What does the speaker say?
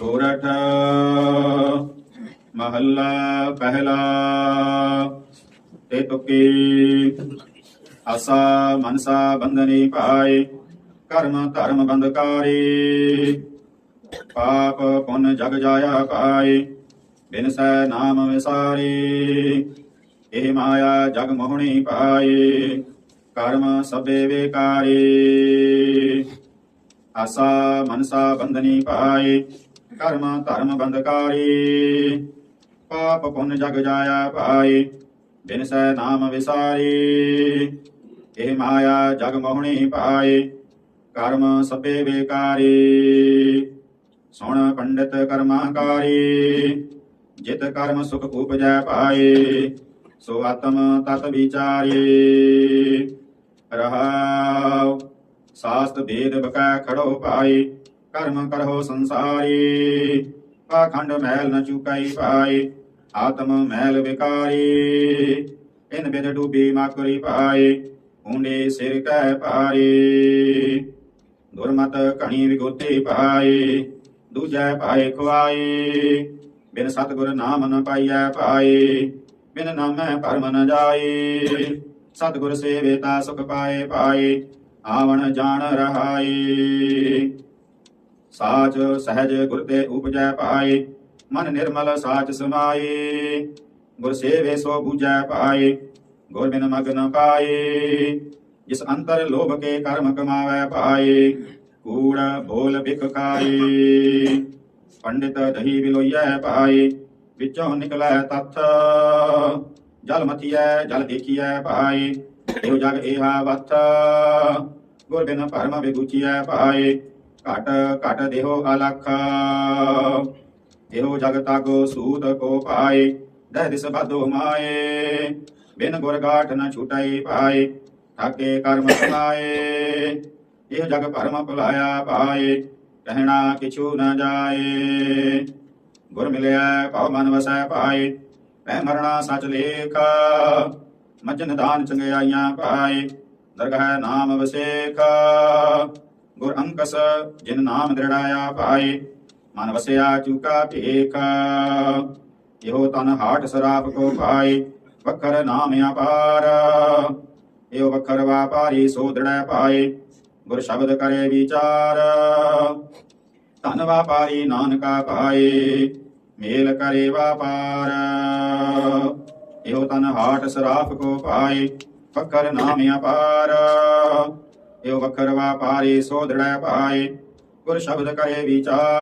ਸੋਰਠ। ਮਹੱਲਾ ਪਹਿਲਾ। ਤੇ ਤੁਕੀ। ਆਸਾ ਮਨਸਾ ਬੰਧਨੀ ਪਾਏ ਕਰਮ ਧਰਮ ਬੰਧਕਾਰੀ। ਪਾਪ ਪੁੰਨ ਜਗ ਜਾਇਆ ਪਾਏ। ਬਿਨਸੈ ਨਾਮ ਵਿਸਾਰੀ। ਇਹ ਮਾਇਆ ਜਗ ਮੋਹਣੀ ਪਾਏ। ਕਰਮ ਸਭੇ ਵੇਕਾਰੀ। ਆਸਾ ਮਨਸਾ ਬੰਧਨੀ ਪਾਏ ਕਰਮ, ਧਰਮ ਬੰਧਕਾਰੀ ਪਾਪ ਪੁੰਨ ਜਗ ਜਾਇਆ ਪਾਏ ਬਿਨਸੈ ਨਾਮ ਵਿਸਾਰੀ। ਇਹ ਮਾਇਆ ਜਗ ਮੋਹਣੀ ਪਾਏ ਕਰਮ ਸਭੇ ਵੇਕਾਰੀ ਸੁਣ ਪੰਡਿਤ ਕਰਮਾਕਾਰੀ, ਜਿਤ ਕਰਮ ਸੁਖ ਉਪਜੈ ਪਾਏ ਸੋ ਆਤਮ ਤਤ ਵਿਚਾਰੀ। ਰਹਾਉ, ਸਾਸਤ ਭੇਦ ਬਕੈ ਖੜੋ ਪਾਏ ਕਰਮ ਕਰਹੁ ਸੰਸਾਰੀ। ਪਾਖੰਡ ਮੈਲ ਨ ਚੁਕਾਈ ਪਾਈ, ਆਤਮ ਮੈਲ ਵਿਕਾਰੀ। ਇਨ ਬਿਦ ਡੂਬੀ ਮਾਕਰੀ ਪਾਈ, ਉਂਡੇ ਸਿਰ ਕੈ ਪਾਰੀ ਦੁਰਮਤ ਕਣੀ ਵਿਗੋਤੇ ਪਾਈ, ਦੂਜੈ ਪਾਏ ਖਵਾਈ ਬਿਨ ਸਤਗੁਰ ਨਾਮ ਨ ਪਾਈਐ ਪਾਈ, ਬਿਨ ਨਾਮੈ ਪਰਮ ਨ ਜਾਈ। ਸਤਗੁਰ ਸੇਵੇ ਤਾ ਸੁਖ ਪਾਏ ਪਾਏ ਆਵਣ ਜਾਣ ਰਹਾਏ ਸਾਚ ਸਹਿਜ ਗੁਰ ਤੇ ਉਪਜੈ ਪਾਏ, ਮਨ ਨਿਰਮਲ ਸਾਚ ਸਮਾਏ। ਗੁਰ ਸੇਵੇ ਸੋ ਬੂਝੈ ਪਾਏ, ਗੁਰ ਬਿਨ ਮਗਨ ਪਾਏ। ਜਿਸ ਅੰਤਰ ਲੋਭ ਕੇ ਕਰਮ ਕਮਾਵੈ ਪਾਏ, ਕੂੜ ਬੋਲ ਬਿਕ ਕਾਏ। ਪੰਡਿਤ ਦਹੀ ਬਿਲੋਈਐ ਪਾਏ, ਵਿੱਚੋਂ ਨਿਕਲੈ ਤਥ। ਜਲ ਮਥੀਐ, ਜਲ ਦੇਖੀਐ ਪਾਏ, ਇਹੋ ਜਗ ਏਹਾ ਵਥ। ਗੁਰ ਬਿਨ ਪਰਮ ਵਿਗੁਚੀਐ ਪਾਏ ਘਟ ਘਟ ਦੇਹੋ ਅਲਖ। ਇਹੋ ਜਗ ਤਾਗੋ ਸੂਦ ਕੋ ਪਾਏ, ਦਹਿ ਦਿਸ ਬਾਦੋ ਮਾਏ। ਬਿਨ ਗੁਰ ਗਾਠ ਨ ਛੁਟਾਈ ਪਾਏ, ਠਾਕੇ ਕਰਮ ਕਮਾਏ ਇਹ ਜਗ ਭਰਮ ਭੁਲਾਇਆ ਪਾਏ ਕਹਿਣਾ ਕਿਛੂ ਨ ਜਾਏ। ਗੁਰ ਮਿਲਿਆ ਭਉ ਮਨ ਵਸੈ ਪਾਏ, ਪੈ ਮਰਣਾ ਸਚ ਲੇਖ। ਮਜਨ ਦਾਨ ਚੰਗਿਆਈਆਂ ਪਾਏ, ਦਰਗਹ ਨਾਮ ਵਸੇਕ ਗੁਰ ਅੰਕਸ ਜਿਨ ਨਾਮ ਦ੍ਰਿੜਾਇਆ ਪਾਏ, ਮਨ ਵਸਿਆ ਚੂਕਾ ਭੇਕ ਇਹੋ ਤਨ ਹਾਟ ਸਰਾਪ ਕੋ ਪਾਏ, ਵਖਰ ਨਾਮ ਅਪਾਰ। ਇਹੋ ਵਖਰ ਵਾਪਾਰੀ ਸੋ ਦ੍ਰਿੜੈ ਪਾਏ, ਗੁਰ ਸ਼ਬਦ ਕਰੇ ਵਿਚਾਰ। ਧਨ ਵਾਪਾਰੀ ਨਾਨਕਾ ਭਾਏ ਮੇਲ ਕਰੇ ਵਾਪਾਰ। ਇਹੋ ਤਨ ਹਾਟ ਸਰਾਫ ਕੋ ਪਾਏ, ਵਖਰ ਨਾਮ ਅਪਾਰ। ਇਹੋ ਵਖਰ ਵਾਪਾਰੀ ਸੋ ਦ੍ਰਿੜੈ ਪਾਏ ਗੁਰ ਸ਼ਬਦ ਕਰੇ ਵਿਚਾਰ